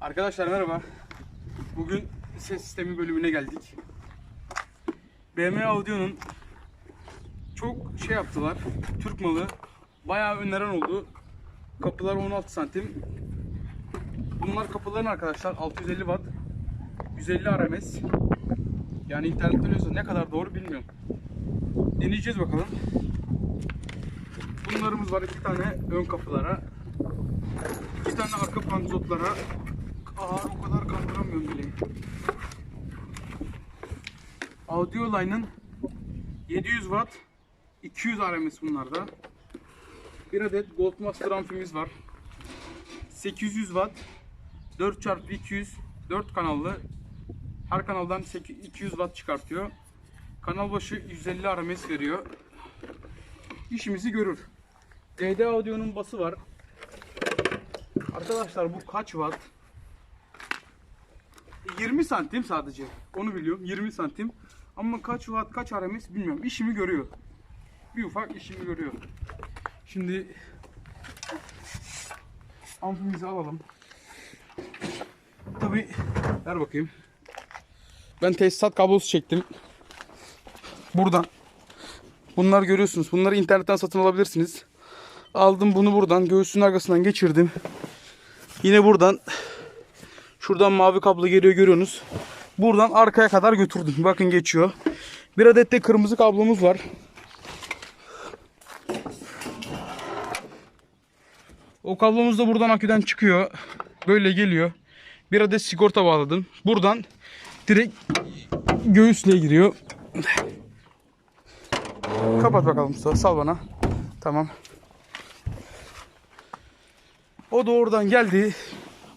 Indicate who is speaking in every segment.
Speaker 1: Arkadaşlar merhaba. Bugün ses sistemi bölümüne geldik. BMW Audio'nun çok şey yaptılar. Türk malı. Bayağı öneren oldu. Kapılar 16 santim. Bunlar kapıların arkadaşlar 650 watt. 150 RMS. Yani internetten öyleyse ne kadar doğru bilmiyorum. Deneyeceğiz bakalım. Bunlarımız var iki tane ön kapılara. iki tane arka panzotlara. Aa o kadar kandıramıyorum bile. Audio Line'ın 700 watt 200 RMS bunlarda. Bir adet Goldmaster amfimiz var. 800 watt 4x200 4 kanallı her kanaldan 8 200 watt çıkartıyor. Kanal başı 150 RMS veriyor. İşimizi görür. DD Audio'nun bası var. Arkadaşlar bu kaç watt? 20 santim sadece. Onu biliyorum. 20 santim. Ama kaç watt kaç RMS bilmiyorum. İşimi görüyor. Bir ufak işimi görüyor. Şimdi amfimizi alalım. Tabi ver bakayım. Ben tesisat kablosu çektim. Buradan. Bunlar görüyorsunuz. Bunları internetten satın alabilirsiniz. Aldım bunu buradan. Göğsünün arkasından geçirdim. Yine buradan. Şuradan mavi kablo geliyor görüyorsunuz. Buradan arkaya kadar götürdüm. Bakın geçiyor. Bir adet de kırmızı kablomuz var. O kablomuz da buradan aküden çıkıyor. Böyle geliyor. Bir adet sigorta bağladım. Buradan direkt göğüsle giriyor. Kapat bakalım Mustafa. Sal bana. Tamam. O da oradan geldi.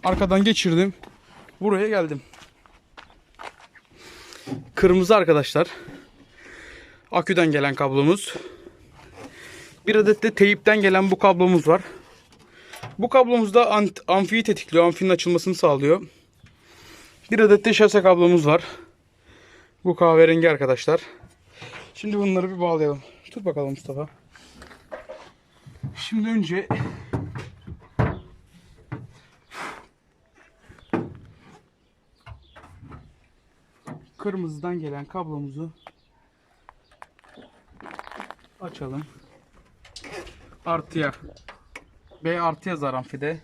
Speaker 1: Arkadan geçirdim. Buraya geldim. Kırmızı arkadaşlar. Aküden gelen kablomuz. Bir adet de teyipten gelen bu kablomuz var. Bu kablomuz da amfiyi tetikliyor. Amfinin açılmasını sağlıyor. Bir adet de şase kablomuz var. Bu kahverengi arkadaşlar. Şimdi bunları bir bağlayalım. Tut bakalım Mustafa. Şimdi önce kırmızıdan gelen kablomuzu açalım. Artıya. B artı yazar amfide.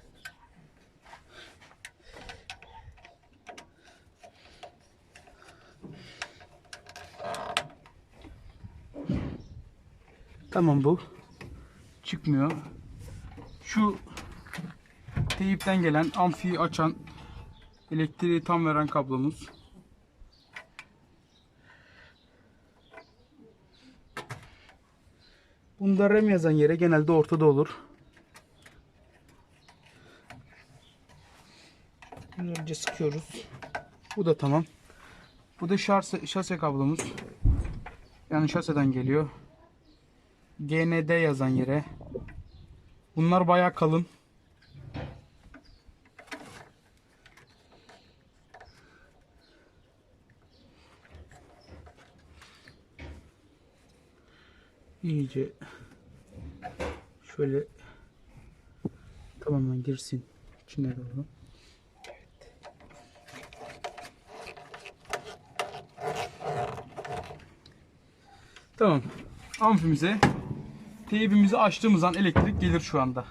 Speaker 1: Tamam bu. Çıkmıyor. Şu teyipten gelen amfiyi açan elektriği tam veren kablomuz. Bunda rem yazan yere genelde ortada olur. Önce sıkıyoruz. Bu da tamam. Bu da şarse, şase kablomuz. Yani şaseden geliyor. GND yazan yere. Bunlar bayağı kalın. İyice şöyle tamamen girsin içine doğru. Tamam. Amfimize teybimizi açtığımız an elektrik gelir şu anda.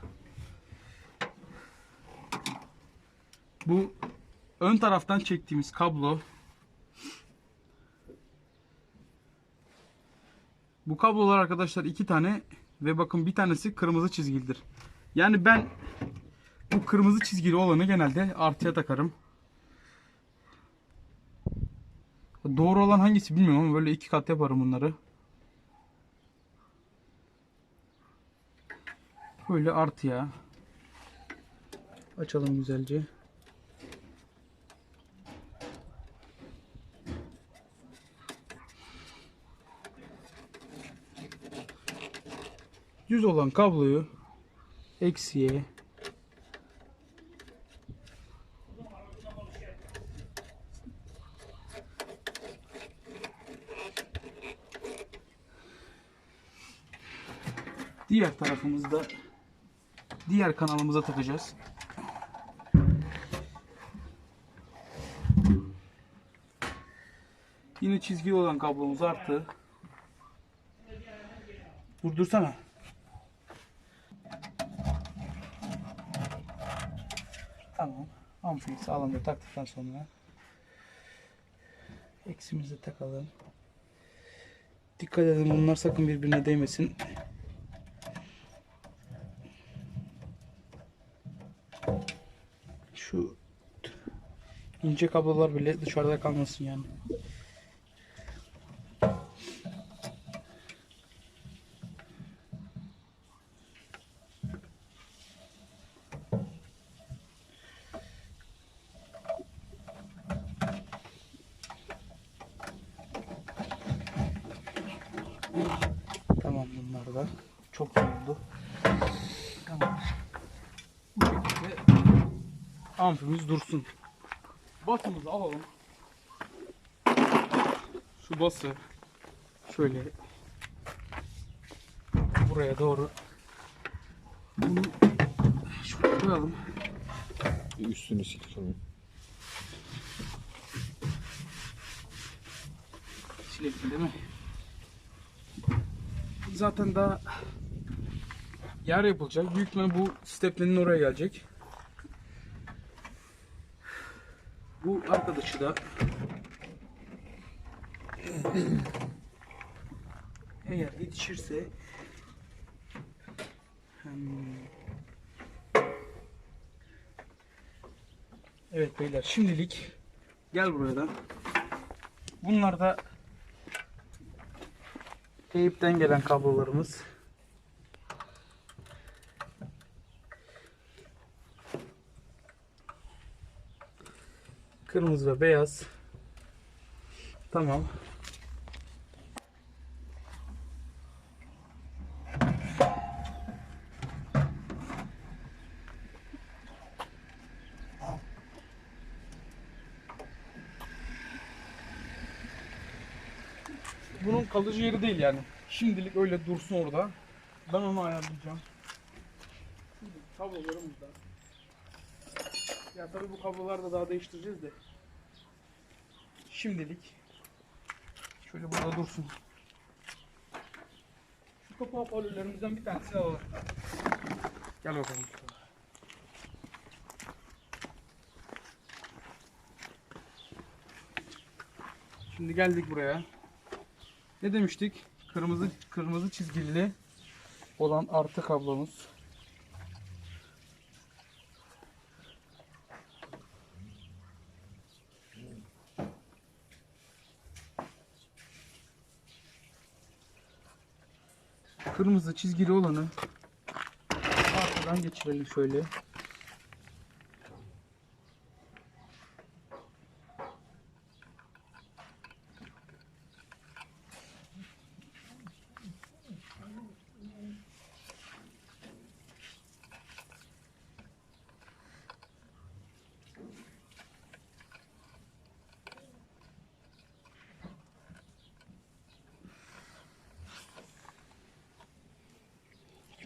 Speaker 1: Bu ön taraftan çektiğimiz kablo Bu kablolar arkadaşlar iki tane ve bakın bir tanesi kırmızı çizgilidir. Yani ben bu kırmızı çizgili olanı genelde artıya takarım. Doğru olan hangisi bilmiyorum ama böyle iki kat yaparım bunları. Böyle artıya. Açalım güzelce. düz olan kabloyu eksiye diğer tarafımızda diğer kanalımıza takacağız. Yine çizgili olan kablomuz artı. Vurdursana. Tamam. Amfiyi sağlamca taktıktan sonra eksimizi takalım. Dikkat edin bunlar sakın birbirine değmesin. Şu ince kablolar bile dışarıda kalmasın yani. Tamam bunlar da. Çok iyi oldu. Tamam. Bu şekilde amfimiz dursun. Basımızı alalım. Şu bası şöyle buraya doğru bunu şöyle koyalım.
Speaker 2: Üstünü sil sonra.
Speaker 1: Silelim değil mi? Zaten daha yer yapılacak. Büyük ihtimalle bu steplerin oraya gelecek. Bu arkadaşı da eğer yetişirse. Evet beyler şimdilik gel buraya da. Bunlar da teyipten gelen kablolarımız. Kırmızı ve beyaz. Tamam. Bunun kalıcı yeri değil yani. Şimdilik öyle dursun orada. Ben onu ayarlayacağım. Şimdi kablolarımız da. Ya tabii bu kabloları da daha değiştireceğiz de. Şimdilik şöyle burada dursun. Şu kapı hoparlörlerimizden bir tanesini alalım. Gel bakalım. Şimdi geldik buraya. Ne demiştik? Kırmızı kırmızı çizgili olan artı kablomuz. Kırmızı çizgili olanı arkadan geçirelim şöyle.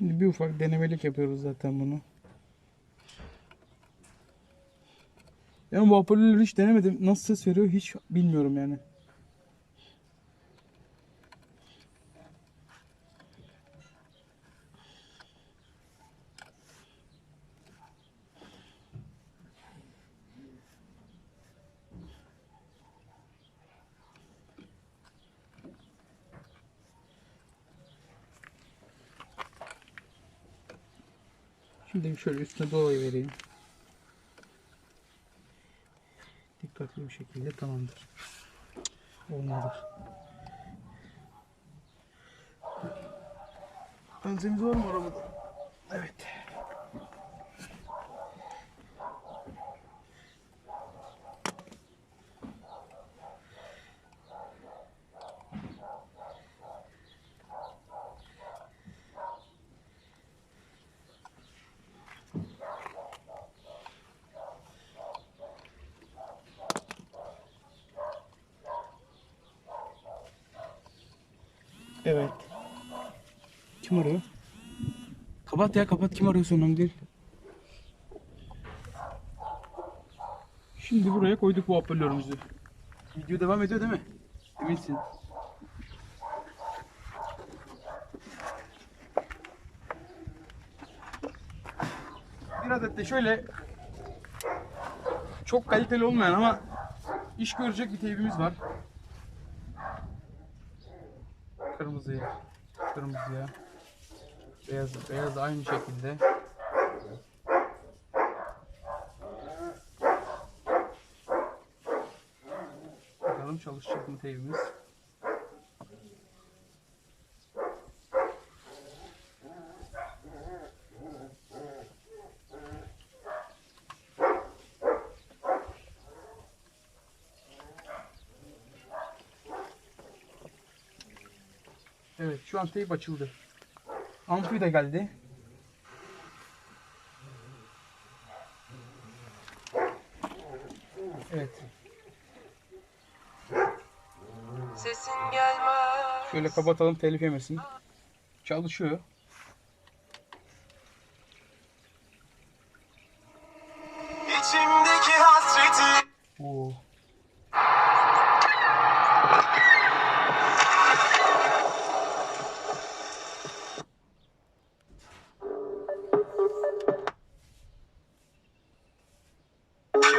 Speaker 1: Şimdi bir ufak denemelik yapıyoruz zaten bunu. Yani bu hoparlörleri hiç denemedim. Nasıl ses veriyor hiç bilmiyorum yani. Şimdi şöyle üstüne dolayı vereyim. Dikkatli bir şekilde tamamdır. Olmadı. Benzemiz var mı arabada? Evet. Evet. Kim arıyor? Kapat ya kapat kim arıyorsa önemli değil. Şimdi buraya koyduk bu hoparlörümüzü. Video devam ediyor değil mi? Eminsin. Bir adet de şöyle çok kaliteli olmayan ama iş görecek bir teybimiz var. Kırmızıya, kırmızıya, beyaz, beyaz aynı şekilde. Bakalım çalışacak mı teybimiz. Evet şu an teyp açıldı. Amfi de geldi. Evet.
Speaker 3: Sesin gelmez.
Speaker 1: Şöyle kapatalım telif yemesin. Çalışıyor.
Speaker 3: İçimdeki hasreti.
Speaker 1: Oo.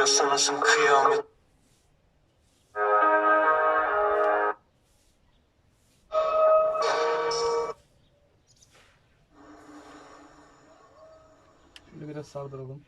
Speaker 3: Piyasanızın kıyamet.
Speaker 1: Şöyle biraz sardıralım.